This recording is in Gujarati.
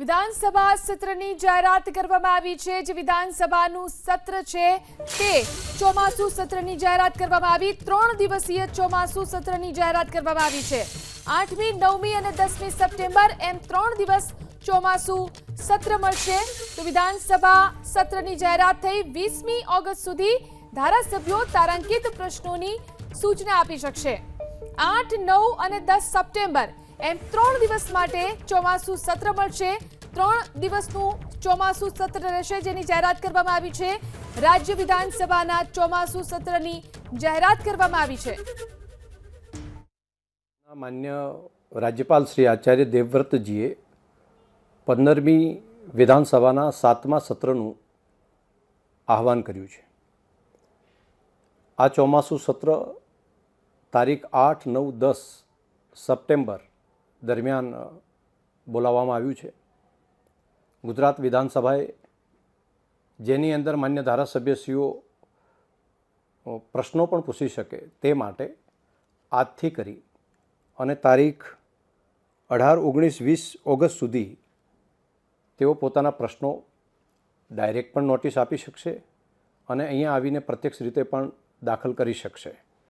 વિધાનસભા સત્રની જાહેરાત કરવામાં આવી છે. જે વિધાનસભાનું સત્ર છે તે ચોમાસુ સત્રની જાહેરાત કરવામાં આવી. ત્રણ દિવસીય ચોમાસુ સત્રની જાહેરાત કરવામાં આવી છે. આઠમી, નવમી અને દસમી સપ્ટેમ્બર એમ ત્રણ દિવસ ચોમાસુ સત્ર મળશે. તો વિધાનસભા સત્રની જાહેરાત થઈ વીસમી ઓગસ્ટ સુધી ધારાસભ્યો તારાંકિત પ્રશ્નોની સૂચના આપી શકશે. આઠ, નવ અને દસ સપ્ટેમ્બર એમ ત્રણ દિવસ માટે ચોમાસુ સત્ર મળશે. ત્રણ દિવસનું ચોમાસુ સત્ર રહેશે જેની જાહેરાત કરવામાં આવી છે. રાજ્ય વિધાનસભાના ચોમાસુ સત્રની જાહેરાત કરવામાં આવી છે. માન્ય રાજ્યપાલ શ્રી આચાર્ય દેવવ્રતજીએ પંદરમી વિધાનસભાના સાતમા સત્રનું આહવાન કર્યું છે. આ ચોમાસું સત્ર તારીખ આઠ નવ દસ સપ્ટેમ્બર દરમિયાન બોલાવવામાં આવ્યું છે. ગુજરાત વિધાનસભાએ જેની અંદર માન્ય ધારાસભ્યશ્રીઓ પ્રશ્નો પણ પૂછી શકે તે માટે આજથી કરી અને તારીખ અઢાર ઓગણીસ વીસ ઓગસ્ટ સુધી તેઓ પોતાના પ્રશ્નો ડાયરેક્ટ પણ નોટિસ આપી શકશે અને અહીંયા આવીને પ્રત્યક્ષ રીતે પણ દાખલ કરી શકશે.